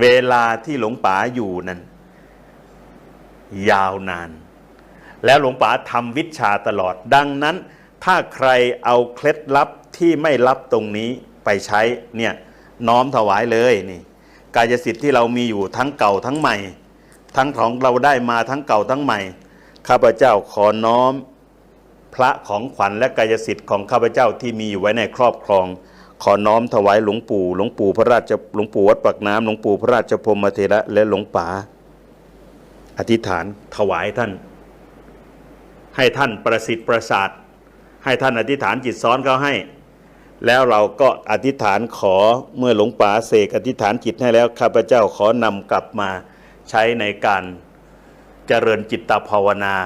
เวลาที่หลวงป๋าอยู่นั้นยาวนาน แล้วหลวงป๋าทำวิชาตลอด ดังนั้นถ้าใครเอาเคล็ดลับที่ไม่ลับตรงนี้ไปใช้เนี่ยน้อมถวายเลยนี่กายสิทธิ์ที่เรามีอยู่ทั้งเก่าทั้งใหม่ ทั้งของเราได้มาทั้งเก่าทั้งใหม่ ข้าพเจ้าขอน้อม พระของขวัญและกายสิทธิ์ของข้าพเจ้าที่มีอยู่ไว้ในครอบครอง ขอน้อมถวายหลวงปู่ หลวงปู่พระราชหลวงปู่วัดปักน้ำหลวงปู่พระราชพรมเทระและหลวงป๋าอธิษฐานถวายท่าน ให้ท่านประสิทธิ์ประสาท ให้ท่านอธิษฐานจิตซ้อนเขาให้ แล้วเราก็อธิษฐานขอเมื่อหลวงป๋าเสกอธิษฐานจิตให้แล้วข้าพเจ้าขอนำกลับมาใช้ในการเจริญจิตตภาวนา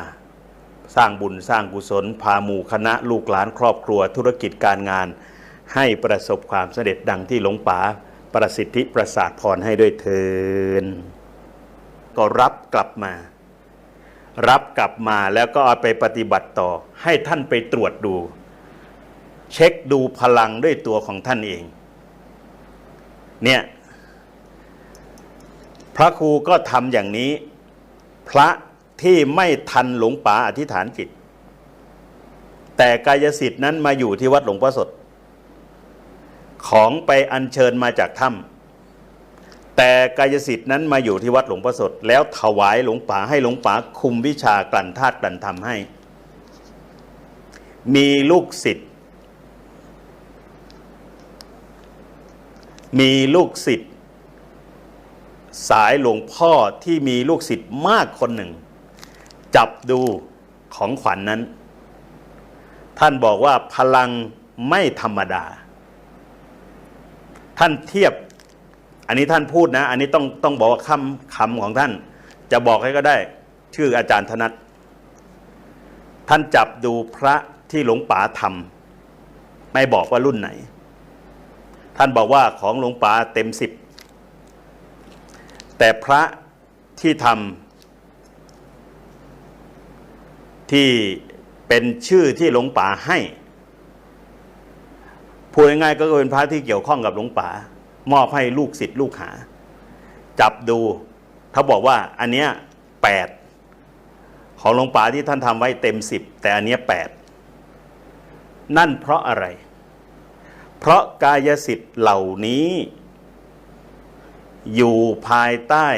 สร้างบุญสร้างกุศล พาหมู่คณะลูกหลานครอบครัวธุรกิจการงาน ให้ประสบความสำเร็จดังที่หลวงป๋าประสิทธิประสาทพรให้ด้วยเทินก็รับกลับมา รับกลับมาแล้วก็เอาไปปฏิบัติต่อ ให้ท่านไปตรวจดู เช็คดูพลังด้วยตัวของท่านเอง เนี่ยพระครูก็ทำอย่างนี้ พระที่ไม่ทันหลวงป๋าอธิษฐานจิต แต่กายสิทธิ์นั้นมาอยู่ที่วัดหลวงพ่อสด ของไปอัญเชิญมาจากถ้ำแต่กายสิทธิ์นั้นมาอยู่ที่วัดหลวงพ่อสด แล้วถวายหลวงป๋าให้หลวงป๋าคุมวิชากลั่นธาตุกลั่นธรรมให้ มีลูกศิษย์มีลูกศิษย์สายหลวงพ่อที่มีลูกศิษย์มากคนหนึ่ง จับดูของขวัญนนั้น ท่านบอกว่าพลังไม่ธรรมดา ท่านเทียบ อันนี้ท่านพูดนะ อันนี้ต้องต้องบอกว่าคำคำของท่าน จะบอกให้ก็ได้ ชื่ออาจารย์ธนัทท่านจับดูพระที่หลวงป๋าทำไม่บอกว่ารุ่นไหน ท่านบอกว่าของหลวงป๋าเต็มสิบแต่พระที่ทำที่เป็นชื่อที่หลวงป๋าให้ พูดง่ายๆก็เป็นพระที่เกี่ยวข้องกับหลวงป๋ามอบให้ลูกศิษย์ลูกหา จับดูเขาบอกว่าอันเนี้ยแปดของหลวงป๋าที่ท่านทำไว้เต็มสิบแต่อันเนี้ยแปดนั่นเพราะอะไร เพราะกายสิทธิ์เหล่านี้ อยู่ภายใต้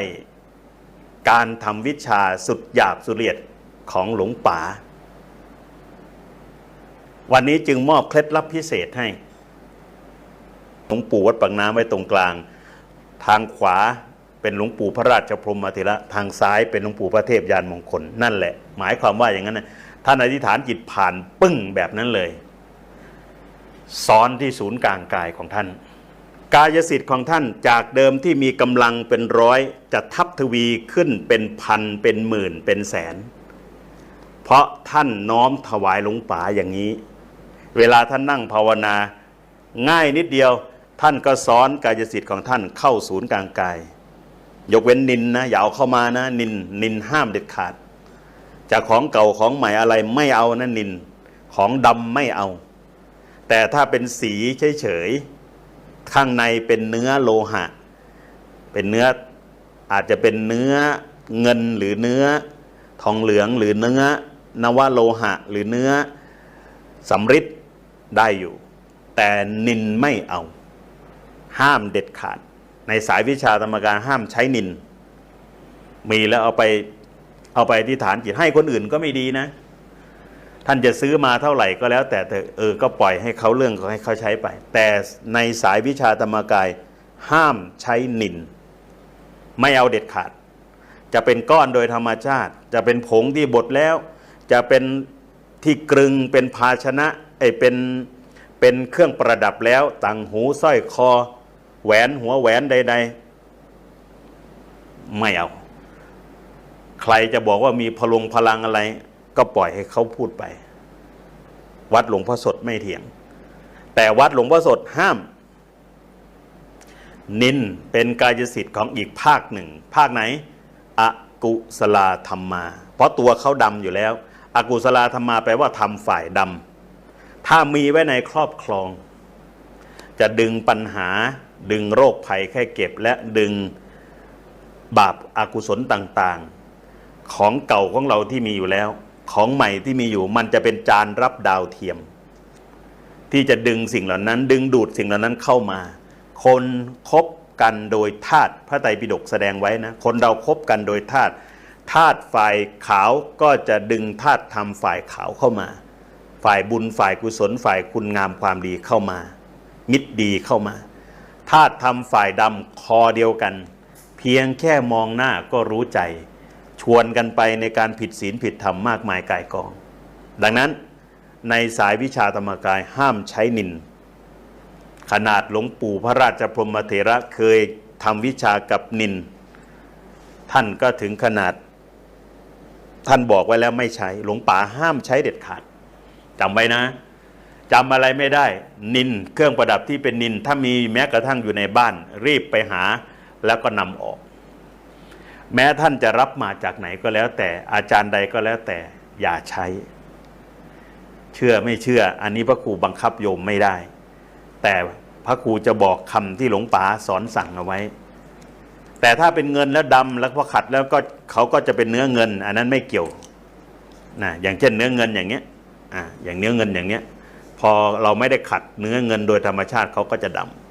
การทำวิชาสุดหยาบสุดเอียดของหลวงป๋าวันนี้จึงมอบเคล็ดลับพิเศษให้ หลวงปู่วัดปากน้ำไว้ตรงกลาง ทางขวาเป็นหลวงปู่พระราชพรหมเถระทางซ้ายเป็นหลวงปู่พระเทพยานมงคลนั่นแหละ หมายความว่าอย่างนั้นนะท่านอธิษฐานจิตผ่านปึ้งแบบนั้นเลยซ้อนที่ศูนย์กลางกายของท่าน กายสิทธิ์ของท่านจากเดิมที่มีกำลังเป็นร้อยจะทับทวีขึ้นเป็นพันเป็นหมื่นเป็นแสน เพราะท่านน้อมถวายหลวงป๋าอย่างนี้ เวลาท่านนั่งภาวนา ง่ายนิดเดียว ท่านก็ซ้อนกายสิทธิ์ของท่านเข้าศูนย์กลางกาย ยกเว้นนินนะอย่าเอาเข้ามานะนินนินห้ามเด็ดขาด จากของเก่าของใหม่อะไรไม่เอานะนินของดำไม่เอา แต่ถ้าเป็นสีเฉยๆข้างในเป็นเนื้อโลหะ เป็นเนื้ออาจจะเป็นเนื้อเงินหรือเนื้อทองเหลืองหรือเนื้อนวโลหะ หรือเนื้อสำริดได้อยู่ แต่นินไม่เอา ห้ามเด็ดขาด ในสายวิชาธรรมการห้ามใช้นิน มีแล้วเอาไปเอาไปที่ฐานจิตให้คนอื่นก็ไม่ดีนะ ท่านจะซื้อมาเท่าไหร่ก็แล้ว แต่เออก็ปล่อยให้เขาเรื่องให้เขาใช้ไป แต่ในสายวิชาธรรมกาย ห้ามใช้นิน ไม่เอาเด็ดขาด จะเป็นก้อนโดยธรรมชาติ จะเป็นผงที่บดแล้ว จะเป็นที่กรึงเป็นภาชนะไอเป็นเป็นเครื่องประดับแล้วต่างหูสร้อยคอ แหวนหัวแหวนใด ๆ ไม่เอา ใครจะบอกว่ามีพลงพลังอะไร ก็ปล่อยให้เขาพูดไป วัดหลวงพ่อสดไม่เถียง แต่วัดหลวงพ่อสดห้าม นินเป็นกายสิทธิ์ของอีกภาคหนึ่ง ภาคไหน อกุศลาธรรมา เพราะตัวเขาดำอยู่แล้ว อกุศลาธรรมาแปลว่าทำฝ่ายดำถ้ามีไว้ในครอบครอง จะดึงปัญหา ดึงโรคภัยแค่เก็บและดึงบาปอากุศลต่างๆ ของเก่าของเราที่มีอยู่แล้ว ของใหม่ที่มีอยู่มันจะเป็นจานรับดาวเทียม ที่จะดึงสิ่งเหล่านั้น ดึงดูดสิ่งเหล่านั้นเข้ามา คนคบกันโดยธาตุพระไตรปิฎกแสดงไว้นะ คนเราคบกันโดยธาตุธาตุฝ่ายขาวก็จะดึงธาตุธรรมฝ่ายขาวเข้ามา ฝ่ายบุญฝ่ายกุศลฝ่ายคุณงามความดีเข้ามา มิตรดีเข้ามา ธาตุธรรมฝ่ายดำคอเดียวกัน เพียงแค่มองหน้าก็รู้ใจ ชวนกันไปในการผิดศีลผิดธรรมมากมายกายกอง ดังนั้นในสายวิชาธรรมกายห้ามใช้นิน ขนาดหลวงปู่พระราชพรหมเถระเคยทำวิชากับนิน ท่านก็ถึงขนาด ท่านบอกไว้แล้วไม่ใช้ หลวงป๋าห้ามใช้เด็ดขาดจำไว้นะ จำอะไรไม่ได้ นินเครื่องประดับที่เป็นนินถ้ามีแม้กระทั่งอยู่ในบ้าน รีบไปหาแล้วก็นำออก แม้ท่านจะรับมาจากไหนก็แล้วแต่อาจารย์ใดก็แล้วแต่อย่าใช้ เชื่อไม่เชื่อ อันนี้พระครูบังคับโยมไม่ได้ แต่พระครูจะบอกคำที่หลวงป๋าสอนสั่งเอาไว้ แต่ถ้าเป็นเงินแล้วดำแล้วพอขัดแล้วก็เขาก็จะเป็นเนื้อเงิน อันนั้นไม่เกี่ยวนะอย่างเช่นเนื้อเงินอย่างเงี้ยอ่าอย่างเนื้อเงินอย่างเนี้ย พอเราไม่ได้ขัดเนื้อเงินโดยธรรมชาติเขาก็จะดำ